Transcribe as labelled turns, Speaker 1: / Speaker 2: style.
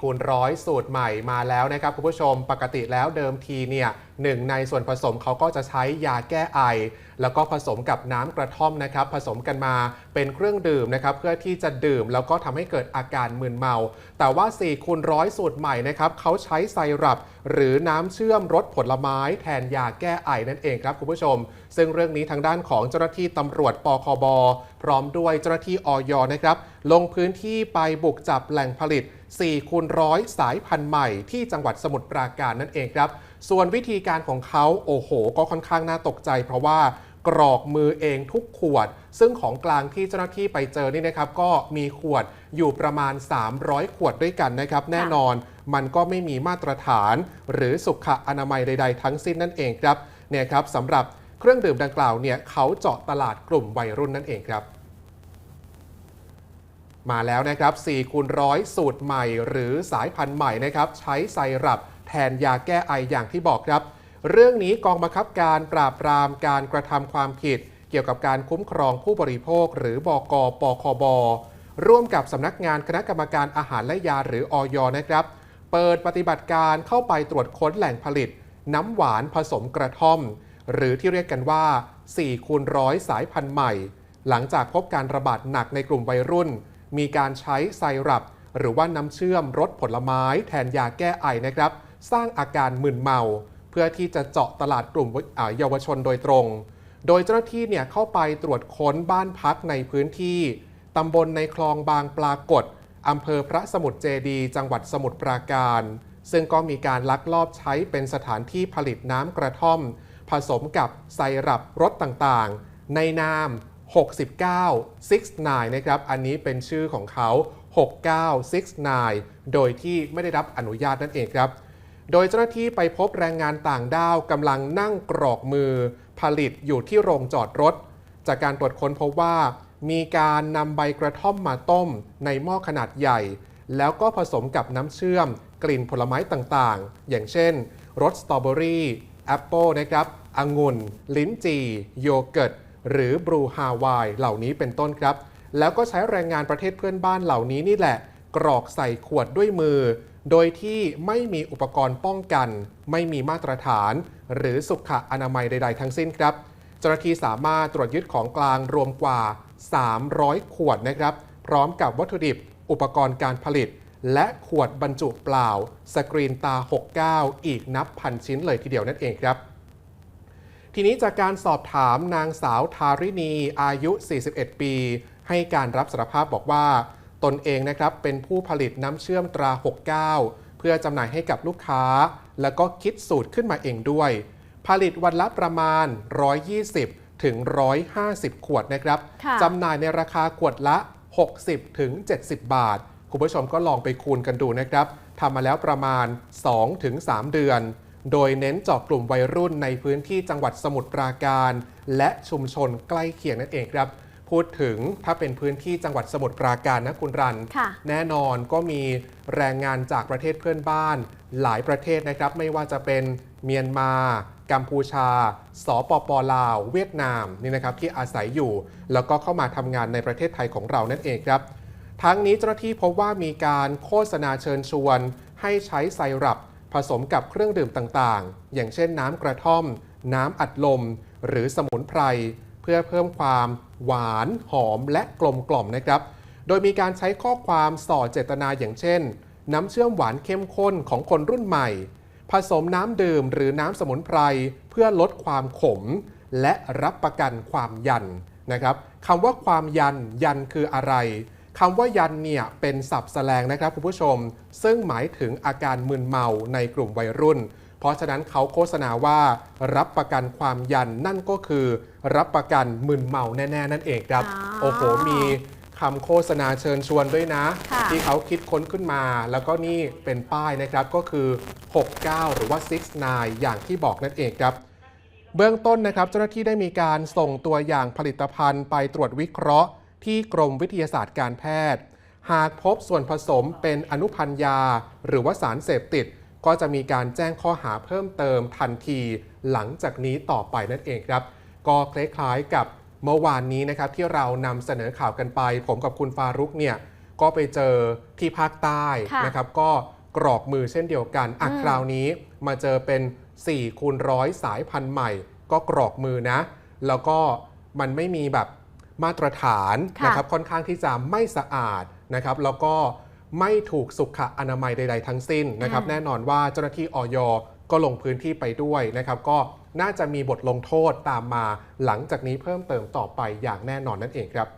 Speaker 1: คูณร้อยสูตรใหม่มาแล้วนะครับคุณผู้ชมปกติแล้วเดิมทีเนี่ยหนึ่งในส่วนผสมเขาก็จะใช้ยาแก้ไอ แล้วก็ผสมกับน้ำกระท่อมนะครับผสมกันมาเป็นเครื่องดื่มนะครับเพื่อที่จะดื่มแล้วก็ทำให้เกิดอาการมึนเมา แต่ว่า4คูณร้อยสูตรใหม่นะครับเขาใช้ไซรัป หรือน้ำเชื่อมรสผลไม้แทนยาแก้ไอนั่นเองครับคุณผู้ชม ซึ่งเรื่องนี้ทางด้านของเจ้าหน้าที่ตำรวจปคบ พร้อมด้วยเจ้าหน้าที่อยนะครับลงพื้นที่ไปบุกจับแหล่งผลิต 4คูณร้อยสายพันธุ์ใหม่ที่จังหวัดสมุทรปราการนั่นเองครับ ส่วนวิธีการของเขาโอ้โห ก็ค่อนข้างน่าตกใจ เพราะว่ากรอกมือเองทุกขวด ซึ่งของกลางที่เจ้าหน้าที่ไปเจอนี่นะครับ ก็มีขวดอยู่ประมาณ 300 ขวดด้วยกันนะครับ แน่นอนมันก็ไม่มีมาตรฐาน หรือสุขอนามัยใด ๆ ทั้งสิ้นนั่นเองครับเนี่ยครับสำหรับเครื่องดื่มดังกล่าวเนี่ยเขาเจาะตลาดกลุ่มวัยรุ่นนั่นเองครับ มาแล้วนะครับ4คูณร้อยสูตรใหม่ หรือสายพันธุ์ใหม่นะครับใช้ไซรัปแทนยาแก้ไออย่างที่บอกครับ เรื่องนี้กองบังคับการปราบปรามการกระทำความผิด เกี่ยวกับการคุ้มครองผู้บริโภค หรือบกปคบร่วมกับสำนักงานคณะกรรมการอาหารและยาหรืออยนะครับ เปิดปฏิบัติการเข้าไปตรวจค้นแหล่งผลิต น้ำหวานผสมกระท่อม หรือที่เรียกกันว่า4คูณร้อยสายพันธุ์ใหม่ หลังจากพบการระบาดหนักในกลุ่มวัยรุ่น มีการใช้ไซรัป หรือว่าน้ำเชื่อมรสผลไม้แทนยาแก้ไอนะครับ สร้างอาการมึนเมา เพื่อที่จะเจาะตลาดกลุ่มเยาวชนโดยตรง โดยเจ้าหน้าที่เนี่ยเข้าไปตรวจค้นบ้านพักในพื้นที่ตำบลในคลองบางปรากฏอำเภอพระสมุทรเจดี จังหวัดสมุทรปราการ ซึ่งก็มีการลักลอบใช้เป็นสถานที่ผลิตน้ำกระท่อม ผสมกับไซรัปรสต่างๆ ในนาม 69 69 นะครับ อันนี้เป็นชื่อของเขา 6969 โดยที่ไม่ได้รับอนุญาตนั่นเองครับ โดยเจ้าหน้าที่ไปพบแรงงานต่างด้าวกำลังนั่งกรอกมือผลิตอยู่ที่โรงจอดรถ จากการตรวจค้นพบว่า มีการนำใบกระท่อมมาต้มในหม้อขนาดใหญ่ แล้วก็ผสมกับน้ำเชื่อม กลิ่นผลไม้ต่างๆ อย่างเช่นรสสตรอเบอรี่แอปเปิลนะครับองุ่น ลิ้นจี่โยเกิร์ต หรือบรูฮาวายเหล่านี้เป็นต้นครับ แล้วก็ใช้แรงงานประเทศเพื่อนบ้านเหล่านี้นี่แหละ กรอกใส่ขวดด้วยมือ โดยที่ไม่มีอุปกรณ์ป้องกัน ไม่มีมาตรฐาน หรือสุขอนามัยใด ๆ ทั้งสิ้นครับเจ้าหน้าที่สามารถตรวจยึดของกลางรวมกว่า 300 ขวดนะครับ พร้อมกับวัตถุดิบ อุปกรณ์การผลิต และขวดบรรจุเปล่า สกรีนตา 69 อีกนับพันชิ้นเลยทีเดียวนั่นเองครับ ทีนี้จากการสอบถามนางสาวทาริณีอายุ 41 ปี ให้การรับสารภาพบอกว่า ตนเองนะครับเป็นผู้ผลิตน้ำเชื่อมตรา 69 เพื่อจำหน่ายให้กับลูกค้า แล้วก็คิดสูตรขึ้นมาเองด้วย ผลิตวันละประมาณ 120 ถึง 150 ขวดนะครับ
Speaker 2: ค่ะ
Speaker 1: จำหน่ายในราคาขวดละ 60 ถึง 70 บาท คุณผู้ชมก็ลองไปคูณกันดูนะครับทำมาแล้วประมาณ2ถึง3เดือน โดยเน้นเจาะกลุ่มวัยรุ่นในพื้นที่จังหวัดสมุทรปราการ และชุมชนใกล้เคียงนั่นเองครับพูดถึงถ้าเป็นพื้นที่จังหวัดสมุทรปราการนะคุณรัน
Speaker 2: ค่ะ
Speaker 1: แน่นอนก็มีแรงงานจากประเทศเพื่อนบ้าน หลายประเทศนะครับ ไม่ว่าจะเป็นเมียนมา กัมพูชา สปปลาว เวียดนามนี่นะครับที่อาศัยอยู่ แล้วก็เข้ามาทำงานในประเทศไทยของเรานั่นเองครับ ทั้งนี้เจ้าหน้าที่พบว่ามีการโฆษณาเชิญชวน ให้ใช้ไซรัป ผสมกับเครื่องดื่มต่างๆ อย่างเช่นน้ำกระท่อม น้ำอัดลม หรือสมุนไพร เพื่อเพิ่มความหวานหอมและกลมกล่อมนะครับ โดยมีการใช้ข้อความส่อเจตนาอย่างเช่น น้ำเชื่อมหวานเข้มข้นของคนรุ่นใหม่ ผสมน้ำดื่มหรือน้ำสมุนไพร เพื่อลดความขม และรับประกันความยันนะครับคำว่าความยันยันคืออะไร คำว่ายันเนี่ยเป็นศัพท์แสลงนะครับคุณผู้ชม ซึ่งหมายถึงอาการมึนเมาในกลุ่มวัยรุ่น เพราะฉะนั้นเขาโฆษณาว่ารับประกันความยันนั่นก็คือ รับประกันมึนเมาแน่ ๆ นั่นเองครับ
Speaker 2: อ๋อ
Speaker 1: โอ้โหมีคำโฆษณาเชิญชวนด้วยนะ
Speaker 2: ค่ะ
Speaker 1: ที่เขาคิดค้นขึ้นมา แล้วก็นี่เป็นป้ายนะครับก็คือ 69 หรือว่า 69 อย่างที่บอกนั่นเองครับ เบื้องต้นนะครับเจ้าหน้าที่ได้มีการส่งตัวอย่างผลิตภัณฑ์ไปตรวจวิเคราะห์ ที่กรมวิทยาศาสตร์การแพทย์ หากพบส่วนผสมเป็นอนุพันธ์ยา หรือว่าสารเสพติด ก็จะมีการแจ้งข้อหาเพิ่มเติมทันที หลังจากนี้ต่อไปนั่นเองครับ ก็คล้ายๆกับเมื่อวานนี้นะครับที่เรานำเสนอข่าวกันไป ผมกับคุณฟารุกเนี่ยก็ไปเจอที่ภาคใต้
Speaker 2: ค่ะ
Speaker 1: นะครับ ก็กรอกมือเช่นเดียวกันอะ
Speaker 2: อืม
Speaker 1: คราวนี้มาเจอเป็น4คูณร้อยสายพันธุ์ใหม่ ก็กรอกมือนะ แล้วก็มันไม่มีแบบ มาตรฐาน
Speaker 2: ค่ะ
Speaker 1: นะครับค่อนข้างที่จะไม่สะอาดนะครับแล้วก็ไม่ถูกสุขอนามัยใด ๆ ทั้งสิ้นนะครับ
Speaker 2: อ่า
Speaker 1: แน่นอนว่าเจ้าหน้าที่ออยก็ลงพื้นที่ไปด้วยนะครับก็น่าจะมีบทลงโทษตามมาหลังจากนี้เพิ่มเติมต่อไปอย่างแน่นอนนั่นเองครับ